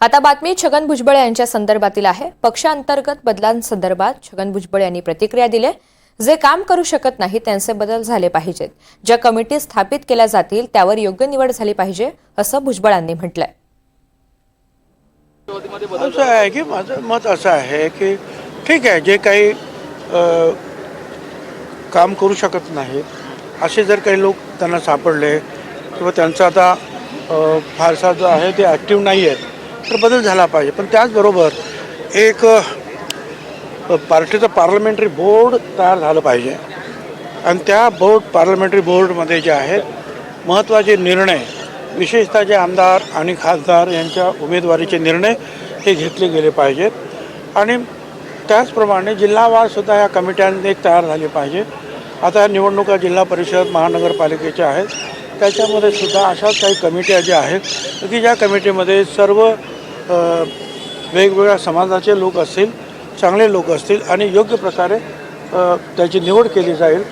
आता बातमी छगन भुजबळ यांच्या संदर्भातील आहे. पक्षांतर्गत बदलांसंदर्भात छगन भुजबळ यांनी प्रतिक्रिया दिली जे काम करू शकत नाही त्यांचे बदल झाले पाहिजेत. ज्या कमिटी स्थापित केल्या जातील त्यावर योग्य निवड झाली पाहिजे असं भुजबळांनी म्हटलंय. असं आहे की माझं मत असं आहे की ठीक आहे जे काही काम करू शकत नाहीत असे जर काही लोक त्यांना सापडले किंवा त्यांचा आता फारसा जो आहे ते ॲक्टिव्ह नाही आहेत तर बदल झाला पाहिजे. पण त्याचबरोबर एक पार्टीचं पार्लमेंटरी बोर्ड तयार झालं पाहिजे. आणि त्या बोर्ड पार्लमेंटरी बोर्डमध्ये जे आहेत महत्त्वाचे निर्णय विशेषतः जे आमदार आणि खासदार यांच्या उमेदवारीचे निर्णय हे घेतले गेले पाहिजेत. आणि त्याचप्रमाणे जिल्हावारसुद्धा या कमिट्यांनी तयार झाली पाहिजे. आता निवडणुका जिल्हा परिषद महानगरपालिकेच्या आहेत. त्याच्यामध्ये सुद्धा अशाच काही कमिट्या ज्या आहेत की ज्या कमिटीमध्ये सर्व वेगवेगळ्या समाजाचे लोक असतील चांगले लोक असतील आणि योग्य प्रकारे त्याची निवड केली जाईल.